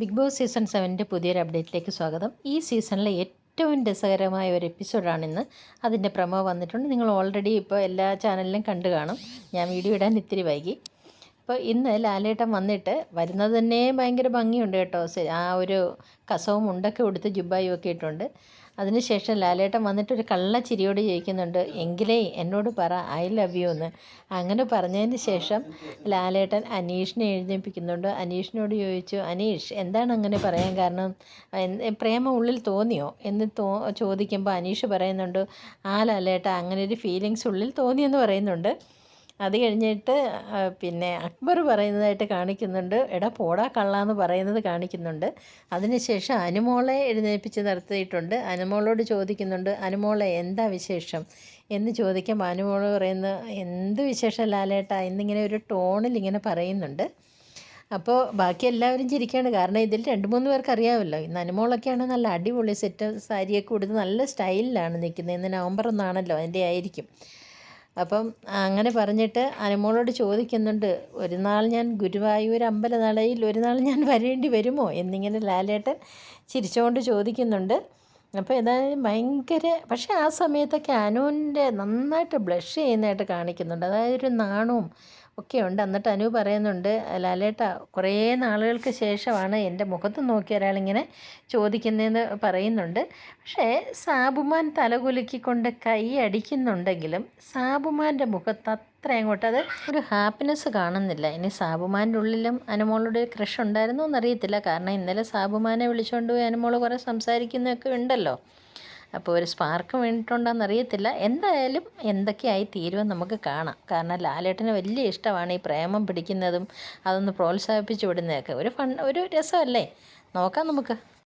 Big boss season സെവന്റെ പുതിയൊരു അപ്ഡേറ്റിലേക്ക് സ്വാഗതം. ഈ സീസണിലെ ഏറ്റവും രസകരമായ ഒരു എപ്പിസോഡാണിന്ന് അതിന്റെ പ്രമോ വന്നിട്ടുണ്ട്. നിങ്ങൾ ഓൾറെഡി ഇപ്പോൾ എല്ലാ ചാനലിലും കണ്ടു കാണും. ഞാൻ വീഡിയോ ഇടാൻ ഇത്തിരി വൈകി. അപ്പോൾ ഇന്ന് ലാലേട്ടൻ വന്നിട്ട് വരുന്നത് തന്നെ ഭയങ്കര ഭംഗിയുണ്ട് കേട്ടോ. ആ ഒരു കസവും മുണ്ടൊക്കെ ഉടുത്ത് ജുബായും ഒക്കെ ഇട്ടുണ്ട്. അതിനുശേഷം ലാലേട്ടൻ വന്നിട്ട് ഒരു കള്ള ചിരിയോട് ചോദിക്കുന്നുണ്ട് എങ്കിലേ എന്നോട് പറ ഐ ലവ് യു എന്ന്. അങ്ങനെ പറഞ്ഞതിന് ശേഷം ലാലേട്ടൻ അനീഷിനെ എഴുന്നേൽപ്പിക്കുന്നുണ്ട്. അനീഷിനോട് ചോദിച്ചു അനീഷ് എന്താണ് അങ്ങനെ പറയാൻ കാരണം? പ്രേമം ഉള്ളിൽ തോന്നിയോ? എന്ന് തോ ചോദിക്കുമ്പോൾ അനീഷ് പറയുന്നുണ്ട് ആ ലാലേട്ട അങ്ങനെ ഒരു ഫീലിങ്സ് ഉള്ളിൽ തോന്നിയെന്ന് പറയുന്നുണ്ട്. അത് കഴിഞ്ഞിട്ട് പിന്നെ അക്ബർ പറയുന്നതായിട്ട് കാണിക്കുന്നുണ്ട്. എടാ പോടാ കള്ളാന്ന് പറയുന്നത് കാണിക്കുന്നുണ്ട്. അതിനുശേഷം അനുമോളെ എഴുന്നേൽപ്പിച്ച് നിർത്തിയിട്ടുണ്ട്. അനുമോളോട് ചോദിക്കുന്നുണ്ട് അനുമോളെ എന്താ വിശേഷം? എന്ന് ചോദിക്കുമ്പോൾ അനുമോൾ പറയുന്ന എന്ത് വിശേഷം ലാലേട്ടാ? എന്നിങ്ങനെ ഒരു ടോണിൽ ഇങ്ങനെ പറയുന്നുണ്ട്. അപ്പോൾ ബാക്കി എല്ലാവരും ചിരിക്കുകയാണ് കാരണം ഇതിൽ രണ്ട് മൂന്ന് പേർക്ക് അറിയാമല്ലോ. ഇന്ന് അനുമോളൊക്കെയാണ് നല്ല അടിപൊളി സെറ്റ് സാരിയൊക്കെ ഉടുത്ത് നല്ല സ്റ്റൈലിലാണ് നിൽക്കുന്നത്. ഇന്ന് നവംബർ ഒന്നാണല്ലോ അതിന്റെ ആയിരിക്കും. അപ്പം അങ്ങനെ പറഞ്ഞിട്ട് അനുമോളോട് ചോദിക്കുന്നുണ്ട് ഒരു നാൾ ഞാൻ ഗുരുവായൂർ അമ്പലനടയിൽ ഒരു നാൾ ഞാൻ വരേണ്ടി വരുമോ? എന്നിങ്ങനെ ലാലേട്ടൻ ചിരിച്ചുകൊണ്ട് ചോദിക്കുന്നുണ്ട്. അപ്പോൾ ഏതായാലും ഭയങ്കര പക്ഷേ ആ സമയത്തൊക്കെ അനുവിന്റെ നന്നായിട്ട് ബ്ലഷ് ചെയ്യുന്നതായിട്ട് കാണിക്കുന്നുണ്ട്. അതായത് ഒരു നാണവും ഒക്കെ ഉണ്ട്. എന്നിട്ട് അനു പറയുന്നുണ്ട് ലാലേട്ട കുറേ നാളുകൾക്ക് ശേഷമാണ് എന്റെ മുഖത്ത് നോക്കി ഒരാളിങ്ങനെ ചോദിക്കുന്നതെന്ന് പറയുന്നുണ്ട്. പക്ഷേ സാബുമാൻ തലകുലുക്കിക്കൊണ്ട് കൈ അടിക്കുന്നുണ്ടെങ്കിലും സാബുമാന്റെ മുഖത്ത് അത്ര അങ്ങോട്ട് അത് ഒരു ഹാപ്പിനെസ് കാണുന്നില്ല. ഇനി സാബുമാന്റെ ഉള്ളിലും അനുമോളുടെ ക്രഷ് ഉണ്ടായിരുന്നോ എന്നറിയത്തില്ല. കാരണം ഇന്നലെ സാബുമാനെ വിളിച്ചുകൊണ്ട് പോയി അനുമോൾ കുറേ സംസാരിക്കുന്നതൊക്കെ ഉണ്ടല്ലോ. അപ്പോൾ ഒരു സ്പാർക്ക് വീണിട്ടുണ്ടോയെന്ന് അറിയത്തില്ല എന്തായാലും എന്തൊക്കെയായി തീരുമെന്ന് നമുക്ക് കാണാം. കാരണം ലാലേട്ടന് വലിയ ഇഷ്ടമാണ് ഈ പ്രേമം പിടിക്കുന്നതും അതൊന്ന് പ്രോത്സാഹിപ്പിച്ചു വിടുന്നതൊക്കെ. ഒരു ഫൺ ഒരു രസമല്ലേ? നോക്കാം നമുക്ക്.